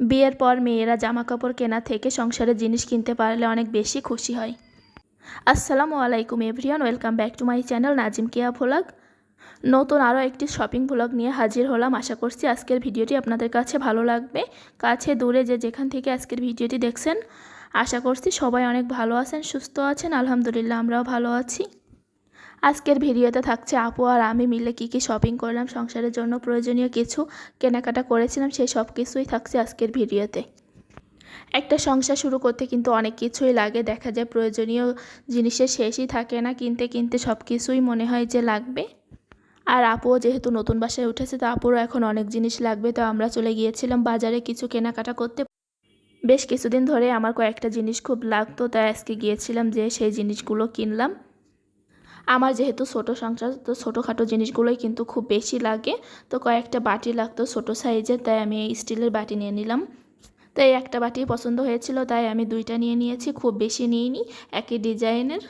বিয়ের পর মেয়েরা জামা কাপড় কেনা থেকে সংসারের জিনিস কিনতে পারলে অনেক বেশি খুশি হয়। আসসালামু আলাইকুম everyone, welcome back to my channel Nazim কিয়া ভ্লগ। নতুন আরও একটি শপিং ভ্লগ নিয়ে হাজির হলাম। আশা করছি আজকের ভিডিওটি আপনাদের কাছে ভালো লাগবে। কাছে দূরে যে যেখান থেকে আজকের ভিডিওটি দেখছেন, আশা করছি সবাই অনেক ভালো আছেন, সুস্থ আছেন। আলহামদুলিল্লাহ, আমরাও ভালো আছি। আজকের ভিডিওতে থাকছে আপু আর আমি মিলে কী কী শপিং করলাম, সংসারের জন্য প্রয়োজনীয় কিছু কেনাকাটা করেছিলাম সেই সব কিছুই থাকছে আজকের ভিডিওতে। একটা সংসার শুরু করতে কিন্তু অনেক কিছুই লাগে, দেখা যায় প্রয়োজনীয় জিনিসের শেষই থাকে না, কিনতে কিনতে সব কিছুই মনে হয় যে লাগবে। আর আপুও যেহেতু নতুন বাসায় উঠেছে, তো আপুরও এখন অনেক জিনিস লাগবে, তো আমরা চলে গিয়েছিলাম বাজারে কিছু কেনাকাটা করতে। বেশ কিছুদিন ধরে আমার কয়েকটা জিনিস খুব লাগতো, তাই আজকে গিয়েছিলাম যে সেই জিনিসগুলো কিনলাম। আমার যেহেতু ছোটো সংসার, তো ছোটোখাটো জিনিসগুলোই কিন্তু খুব বেশি লাগে। তো কয়েকটা বাটি লাগতো ছোটো সাইজের, তাই আমি এই স্টিলের বাটি নিয়ে নিলাম। তো এই একটা বাটি পছন্দ হয়েছিল, তাই আমি দুইটা নিয়ে নিয়েছি, খুব বেশি নিইনি, একই ডিজাইনের।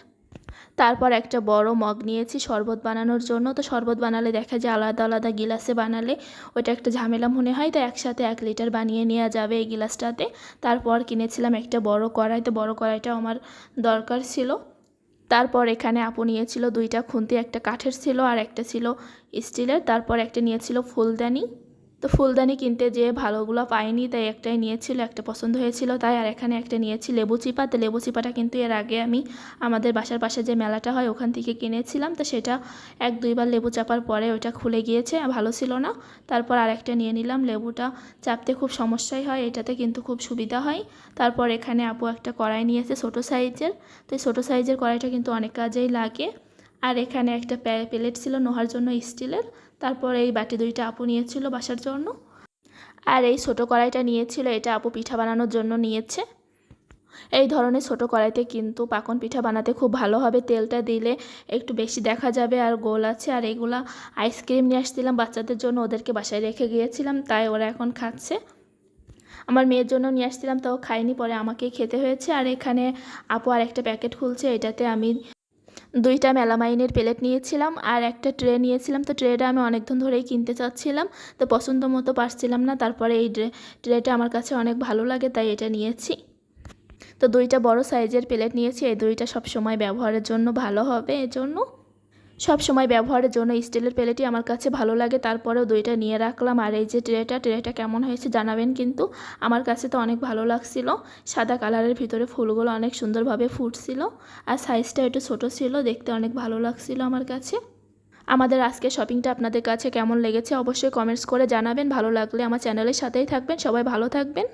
তারপর একটা বড় মগ নিয়েছি শরবত বানানোর জন্য। তো শরবত বানালে দেখা যায় আলাদা আলাদা গিলাসে বানালে ওইটা একটা ঝামেলা মনে হয়, তো একসাথে এক লিটার বানিয়ে নেওয়া যাবে এই গিলাসটাতে। তারপর কিনেছিলাম একটা বড় কড়াই, তো বড় কড়াইটা আমার দরকার ছিল। তারপর এখানে আপু নিয়েছিল দুইটা খুন্তি, একটা কাঠের ছিল আর একটা ছিল স্টিলের। তারপর একটা নিয়েছিল ফুলদানি। তো ফুলদানি কিনতে যেয়ে ভালোগুলো পাইনি, তাই একটাই নিয়েছিল, একটা পছন্দ হয়েছিল তাই, আর এখানে একটা নিয়েছি লেবু চিপা। তো লেবু চিপাটা কিন্তু এর আগে আমি আমাদের বাসার পাশে যে মেলাটা হয় ওখান থেকে কিনেছিলাম, তো সেটা এক দুইবার লেবু চাপার পরে ওটা খুলে গিয়েছে ভালো ছিল না। তারপর আর একটা নিয়ে নিলাম, লেবুটা চাপতে খুব সমস্যাই হয়, এটাতে কিন্তু খুব সুবিধা হয়। তারপর এখানে আপু একটা কড়াই নিয়েছে ছোটো সাইজের, তো এই ছোটো সাইজের কড়াইটা কিন্তু অনেক কাজেই লাগে। আর এখানে একটা প্লেট ছিল নোহার জন্য স্টিলের। তারপর এই বাটি দুইটা আপু নিয়েছিল বাসার জন্য। আর এই ছোটো কড়াইটা নিয়েছিল, এটা আপু পিঠা বানানোর জন্য নিয়েছে। এই ধরনের ছোটো কড়াইতে কিন্তু পাকন পিঠা বানাতে খুব ভালো হবে। তেলটা দিলে একটু বেশি দেখা যাবে আর গোল আছে। আর এগুলা আইসক্রিম নিয়ে আসছিলাম বাচ্চাদের জন্য, ওদেরকে বাসায় রেখে গিয়েছিলাম, তাই ওরা এখন খাচ্ছে। আমার মেয়ের জন্য নিয়ে আসছিলাম, তাও খাইনি পরে আমাকেই খেতে হয়েছে। আর এখানে আপু আর একটা প্যাকেট খুলছে, এটাতে আমি দুইটা মেলামাইনের প্লেট নিয়েছিলাম আর একটা ট্রে নিয়েছিলাম। তো ট্রেটা আমি অনেকক্ষণ ধরেই কিনতে চাচ্ছিলাম। তো পছন্দ মতো পারছিলাম না। তারপরে এই ট্রেটা আমার কাছে অনেক ভালো লাগে, তাই এটা নিয়েছি। তো দুইটা বড় সাইজের প্লেট নিয়েছি। এই দুইটা সব সময় ব্যবহারের জন্য ভালো হবে, এজন্য। সব সময় ব্যবহারের জন্য স্টিলের প্লেটই আমার কাছে ভালো লাগে। তারপরেও দুইটা নিয়ে রাখলাম। আর এই যে ট্রেটা ট্রেটা কেমন হয়েছে জানাবেন কিন্তু আমার কাছে তো অনেক ভালো লাগছিল। সাদা কালারের ভিতরে ফুলগুলো অনেক সুন্দরভাবে ফুটছিল। আর সাইজটা একটু ছোটো ছিল, দেখতে অনেক ভালো লাগছিল আমার কাছে। আমাদের আজকে শপিংটা আপনাদের কাছে কেমন লেগেছে অবশ্যই কমেন্টস করে জানাবেন। ভালো লাগলে আমার চ্যানেলের সাথেই থাকবেন। সবাই ভালো থাকবেন।